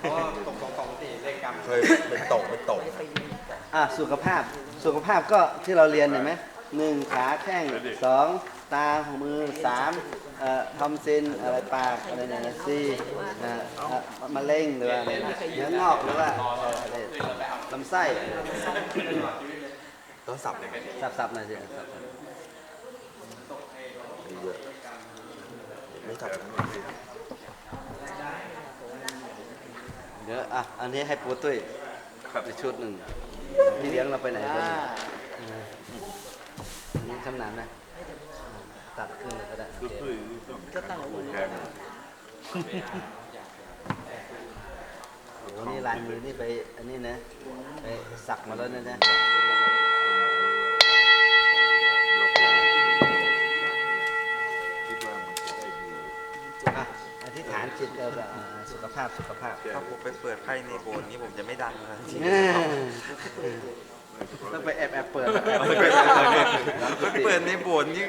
เพราะว่าตกสองสองสี่เลขกรรมเคยเป็นตกเป็นตกอะสุขภาพสุขภาพก็ที่เราเรียนเห็นไหมหนึ่งขาแข้งสองตามือสามเอ่อทอมซินอะไรปากอะไรเนี่ยนะสี่อะอะมะเร็งหรือว่าอะไรนะเนื้องอกหรือว่าเอ่ออะไรลำไส้ต้องสับเลยสับๆหน่อยสิสับเยอะไม่สับเดี๋ยวอะอันนี้ให้ปูตุ้ยอีกชุดหนึ่งพี่เลี้ยงเราไปไหนกันอันนี้ชำนาญไหมตัดขึ้นเลยก็ได้โอเคก็ตั้งหัวโอ้โหนี่ลายมือนี่ไปอันนี้นะไปสักมาแล้วนะนะอะ ธิษฐานจิตเราแบบอ่าสุขภาพสุขภาพถ้าผมไปเปิดไพ่ในโบสถ์นี้ผมจะไม่ดังนะเออต้องไปแอบแอบเปิดแอบไปเปิดเปิดในโบสถ์นี่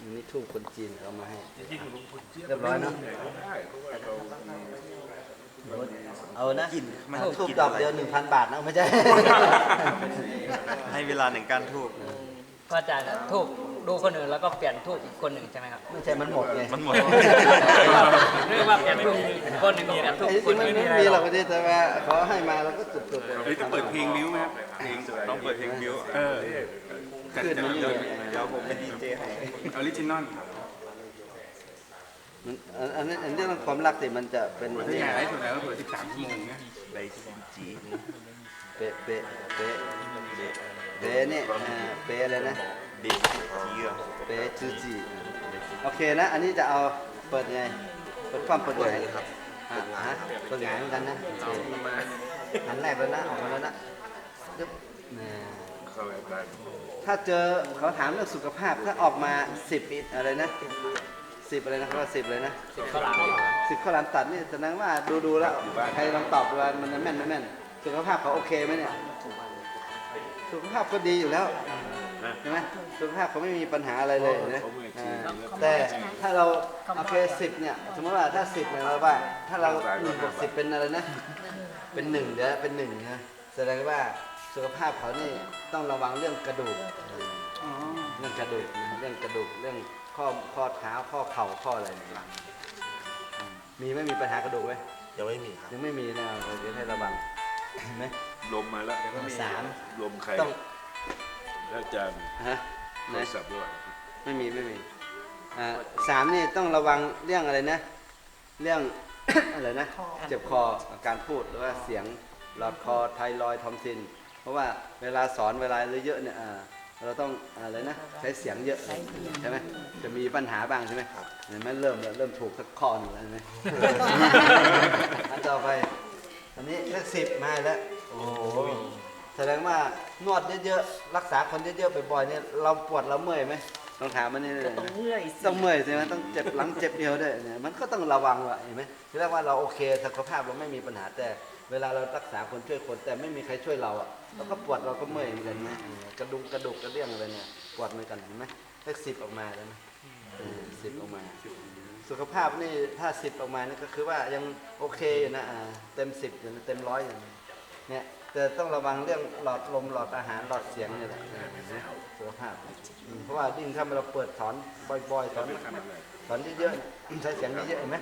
อันนี่ทูบคนจีนเอามาให้เรียบร้อยเนาะ เอานะทูบดอกเดียวหนึ่งพันบาทนะไม่ใช่ ให้เวลาหนึ่งการทูบพระอาจารย์ทูบดูคนอื่นแล้วก็เปลี่ยนทูบอีกคนหนึ่งใช่ไหมครับไม่ใช่มันหมดไงมันหมดเรียกว่าเปลี่ยนทูบคนหนึ่งก็เปลี่ยนทูบไอ้คที่นมันอื่นไม่ไม่มีได้หหรรออกกไม่ได้แต่ว่าเขาให้มาเราก็จุดๆเลยเฮ้ยต้องเปิดเพลงบิ้วไหมครับเพลงต้องเปิดเพลงบิวเออขึ้นมันนี่เลยเดี๋ยวผมเป็นดีเจให้ออริจินอลมัน อันอันนี้อันนี้เรื่องความรักสิมันจะเป็นเปิดที่ไหนไลฟ์สดแล้วเปิด13ชั่วโมงเนี่ยไปซีจีเป๊ะเป๊ะเป๊ะเป๊ะเนี่ยอ่าเป๊ะอะไรนะเบสจีอะเป๊ะจูจีโอเคนะ อันนี้จะเอาเปิดไงเปิดความเปิดเปิดไงเลยครับอะฮะเปิดไงเหมือนกันนะโอเคอันแรกแล้วนะออกมาแล้วนะยึบนี่ถ้าเจอเขาถามเรื่องสุขภาพถ้าออกมาสิบอะไรนะ สิบอะไรนะเขาว่าสิบเลยนะข้าวหลามสิบข้าวหลามตัดนี่แสดงว่าดูดูๆแล้วใครลองตอบดูว่ามันจะแม่นไม่แม่น สุขภาพเขาโอเคไหมเนี่ย สุขภาพก็ดีอยู่แล้วใช่ไหมสุขภาพเขาไม่มีปัญหาอะไรเลยนะอ่าแต่ถ้าเราโอเคสิบเนี่ยสมมติว่าถ้าสิบเนี่ยเราว่า ถ้าเราหนึ่งบวกสิบเป็นอะไรนะ เป็นหนึ่งเดี๋ยวเป็นหนึ่งนะแสดงว่าสุขภาพเขานี่ต้องระวังเรื่องกระดูกเรื่องกระดูกนะเรื่องกระดูกเรื่องข้อข้อเท้าข้อเข่าข้ออะไรเนี่ยอืมมีไหม่มีปัญหากระดูกไหมยังไม่มีครับ ยังไม่มีนะเดี๋ยวให้ระวังเห็นไหม ลมมาแล้วสาม ลมใครต้องแล้วอาจารย์ฮะโทไหนรศัพท์ด้วยไม่มีไม่มีอ่าสามนี่ต้องระวังเรื่องอะไรนะ เรื่อง อะไรนะ เจ็บคออาการพูดหรือว่าเสียงหลอดคอไทรอยด์ทอมซิน เพราะว่าเวลาสอนเวลาเยอะๆเนี่ยอ่า เราต้องอะไรนะใช้เสียงเยอะใช่ไหมจะมีปัญหาบ้างใช่ไหมเห็นไหมเริ่มแล้วเริ่มถูกสักข้อหนึ่งแล้วเห็นไหมอันต่อไป อันนี้เลขสิบมาแล้วโอ้โหแสดงว่านวดเยอะๆรักษาคนเยอะๆบ่อยๆเนี่ยเราปวดเราเมื่อยไหม ลองถามมันนี่เลยนะเมื่อยต้องเมื่อยใช่ไหมต้องเจ็บหลังเจ็บเอวด้วยเนี่ยมันก็ต้องระวังว่ะเห็นไหมที่แรกว่าเราโอเคสุขภาพเราไม่มีปัญหาแต่ เวลาเรารักษาคนช่วยคนแต่ไม่มีใครช่วยเราอะเราก็ปวดเราก็เมื่อยเหมือนกันนะเออกระดุกกระดูกกระเดี่ยงอะไรเนี่ยปวดเหมือนกันเห็นไหมเลขสิบออกมาแล้วนะเออสิบออกมา สุขภาพนี่ถ้าสิบออกมานี่ก็คือว่ายังโอเคอยู่นะอ่าเต็มสิบอยู่นะเต็มร้อยอยู่นะ เนี่ยแต่ต้องระวังเรื่องหลอดลมหลอดอาหารหลอดเสียงเนี่ยแหละเนไหมสุขภาพเพราะว่ายิ่งถ้าเราเปิดสอนบ่อยๆสอนสอนเยอะๆใช้เสียงเยอะๆไหม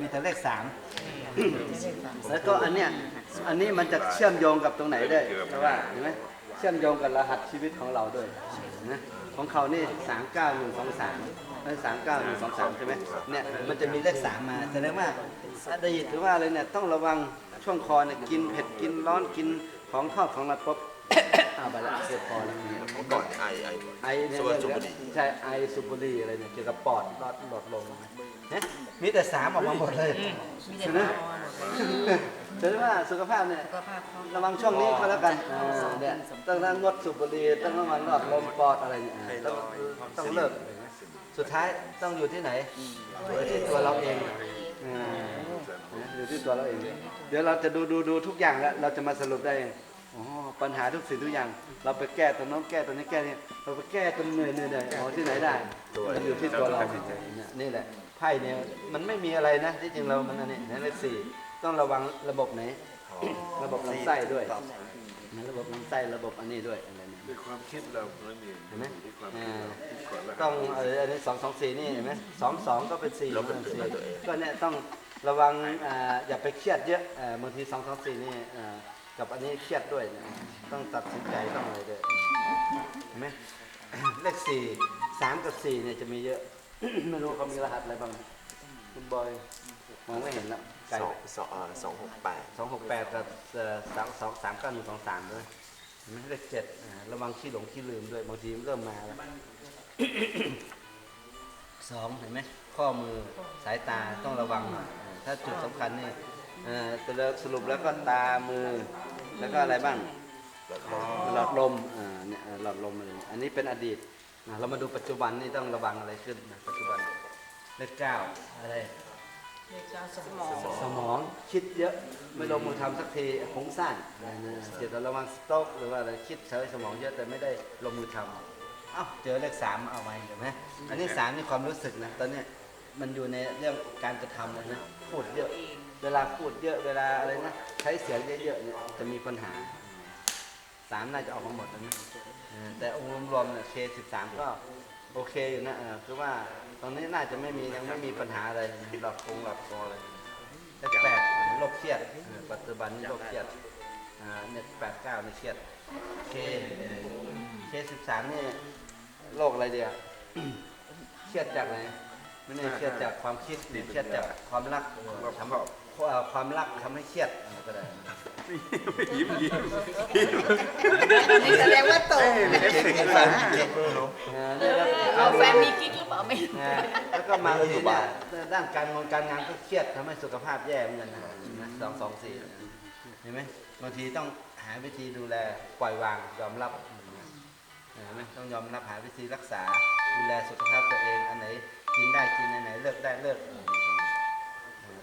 มีแต่เลขสามแล้วก็อันเนี้ยอันนี้มันจะเชื่อมโยงกับตรงไหนได้เพราะว่าเห็นไหมเชื่อมโยงกับรหัสชีวิตของเราด้วยนะของเขานี่สามเก้าหนึ่งสองสามสามเก้าหนึ่งสองสามใช่ไหมเนี่ยมันจะมีเลขสามมาแสดงว่าอดีตหรือว่าอะไรเนี่ยต้องระวัง ช่วงคอเนี่ยกินเผ็ดกินร้อนกินของทอดของอะไรปุ๊บเอาไปละเจ็บคอแล้วเนี่ยผมก่อนไอไอ ไอเนี่ยสูบสูบบุหรี่ ใช่ไอสูบบุหรี่อะไรเนี่ยเกี่ยวกับปอดหลอดหลอดลมเนี่ยมีแต่สามออกมาหมดเลยใช่ไหมถือว่าสุขภาพเนี่ยระวังช่วงนี้ก็แล้วกันอ่าเนี่ยต้องต้องงดสูบบุหรี่ต้องระวังหลอดลมปอดอะไรเนี่ยอ่าต้องต้องเลิก สุดท้ายต้องอยู่ที่ไหนอยู่ที่ตัวเราเองอ่า อยู่ที่ตัวเราเอง เดี๋ยวเราจะดูดูดูทุกอย่างแล้ว เราจะมาสรุปได้เองอ๋อปัญหาทุกสิ่งทุกอย่าง เราไปแก้ตรงโน้นแก้ตรงนี้แก้เนี่ยเราไปแก้จนเหนื่อยเหนื่อยเหนื่อยเอาที่ไหนได้มันอยู่ที่ตัวเราเนี่ยนี่แหละไพ่เนี่ยมันไม่มีอะไรนะที่จริงเรามันอันนี้นะเลขสี่ต้องระวังระบบไหน ระบบลำไส้ด้วยนะระบบลำไส้ระบบอันนี้ด้วยอะไรเนี่ยด้วยความคิดเราเนั่นเองเห็นไหมด้วยความอ่าคิดก่อนแล้วต้องเอออันนี้สองสองสี่นี่เห็นไหมสองสองก็เป็นสี่เราเป็นสี่ตัวเองก็เนี่ยต้อง ระวังอ่าอย่าไปเครียดเยอะอ่าบางทีสองสองสี่นี่อ่ากับอันนี้เครียดด้วยนะต้องตัดสินใจต้องอะไรด้วยเห็นไหมเลขสี่สามกับสี่เนี่ยจะมีเยอะไม่รู้เขามีรหัสอะไรบ้างคุณบอยมองไม่เห็นละไกลสองสองอ่าสองหกแปดสองหกแปดกับเอ่อสามสองสามเก้าหนึ่งสองสามด้วยเห็นไหมเลขเจ็ดอ่าระวังขี้หลงขี้ลืมด้วยบางทีเริ่มมาแล้วสองเห็นไหมข้อมือสายตาต้องระวังหน่อยอ่า ถ้าจุดสำคัญนี่เอ่อแต่แล้วสรุปแล้วก็ตามือ แล้วก็อะไรบ้างแล้วก็หลอดลมอ่าเนี่ยอ่าหลอดลมอะไรอันนี้เป็นอดีตอ่าเรามาดูปัจจุบันนี่ต้องระวังอะไรขึ้นนะปัจจุบันเลขเก้าอะไรสมองคิดเยอะไม่ลงมือทำสักทีผงสั้นเดี๋ยวระวังสโต๊กหรือว่าอะไรคิดใช้สมองเยอะแต่ไม่ได้ลงมือทำเอ้าเจอเลขสามเอาไว้เห็นไหมอันนี้สามนี่ความรู้สึกนะตอนเนี้ย มันอยู่ในเรื่องการกระทำเลยนะพูดเยอะ เวลาพูดเยอะเวลาอะไรนะใช้เสียงเยอะๆเนี่ยจะมีปัญหาสามน่าจะออกมาหมดแล้วนะเออแต่องค์รวมๆเนี่ยเคสิบสามก็โอเคอยู่นะเออคือว่าตอนนี้น่าจะไม่มียังไม่มีปัญหาอะไรหลับคงหลับคออะไรเลขแปดโรคเครียดเออปัจจุบันนี้โรคเครียดอ่าเนี่ยแปดเก้านี่เครียดเคเคสิบสามนี่โรคอะไรเดียว เครียดจากไหน ไม่ได้เครียดจากความคิดหรือเครียดจากความรักทำเอ่อความรักทำให้เครียดอะไรก็ได้ยิ้มยิ้มนี่แสดงว่าตกเจ็ดเจ็ดแปดเจ็ดเนาะเออเนี่ยแล้วเอาแฟนมีกิ๊กหรือเปล่าไม่รู้นะแล้วก็มาทีเนี่ยด้านการงานการงานก็เครียดทำให้สุขภาพแย่เหมือนกันนะนะสองสองสี่เห็นไหมบางทีต้องหาวิธีดูแลปล่อยวางยอมรับเห็นไหมต้องยอมรับหาวิธีรักษาดูแลสุขภาพตัวเองอันไหน กินได้กินอันไหนเลิกได้เลิกเออ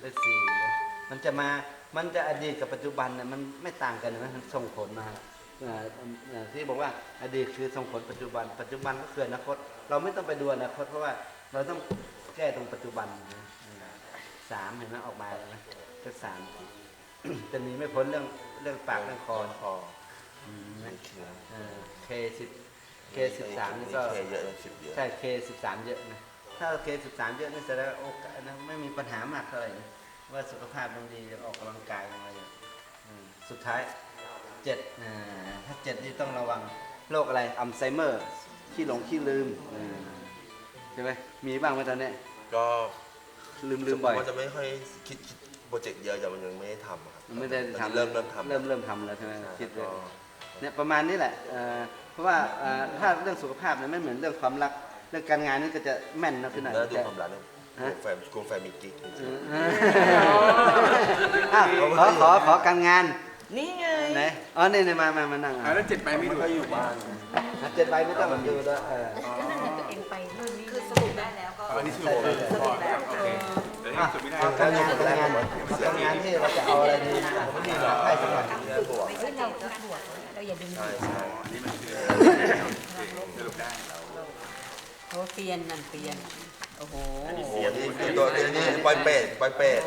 เลิกสี่นะมันจะมามันจะอดีตกับปัจจุบันเนี่ยมันไม่ต่างกันนะมันส่งผลมาเอ่อเอ่อที่บอกว่าอดีตคือส่งผลปัจจุบัน ปัจจุบันก็คืออนาคต เราไม่ต้องไปดูอนาคตเพราะว่าเราต้องแก้ตรงปัจจุบันนะเออสามเห็นไหมออกมาแล้วนะเลขสามจะหนีไม่พ้นเรื่องเรื่องปากเรื่องคอพออืมไม่เชื่อเคสิบเคสิบสามนี่ก็เคเยอะเลยสิบเยอะใช่เคสิบสามเยอะนะ ถ้าเคสิบสามเยอะนี่แสดงว่าโอกาสนะไม่มีปัญหามากเท่าไหร่นะว่าสุขภาพมันดียังออกกำลังกายยังอะไรอยู่อืมสุดท้ายเจ็ดอ่าถ้าเจ็ดนี่ต้องระวังโรคอะไรอัลไซเมอร์ขี้หลงขี้ลืมอืมใช่ไหมมีบ้างไหมตอนเนี้ยก็ลืมลืมบ่อยมันจะไม่ค่อยคิดคิดโปรเจกต์เยอะแต่มันยังไม่ได้ทำอะครับไม่ได้ตอนนี้ทำเริ่มเริ่มทำเริ่มเริ่มทำแล้วใช่ไหมคิดเลก็ยเนี่ยประมาณนี้แหละเอ่อเพราะว่าเอ่อถ้าเรื่องสุขภาพเนี่ยไม่เหมือนเรื่องความรักเรื่องการงานนี่ก็จะแม่นนะขึ้นหน่อยแล้วดูแต่ความรักเนี่ยกลัวแฟนกลัวแฟนมีกิ๊กจริงเอออ้าวขอขอขอการงาน นี่ไงไหนอ๋อนี่นี่มามามานั่งอะอะแล้วเจ็ดใบไม่ดูก็อยู่บ้านอะเจ็ดใบไม่ต้องมาดูแล้วเออตัวเองไปนู่นนี่คือสรุปได้แล้วก็อันนี้ชื่อใช่โบใช่พใช่อแล้วโอเคแต่ยังอะสุดไม่ได้เอาการงานการงานเอาการงานที่เราจะเอาอะไรดีนะผมมีหลายไพ่สักหน่อยเนื้อบวกไม่ใช่เราจะบวกเราอย่าดึงใช่ใช่อันนี้มันคือสรุปได้เราโอ้เปลี่ยนนั่นเปลี่ยน โอ้โหเสียงนี่คือตัวนี้นี่ปล่อยเป็ดปล่อยเป็ด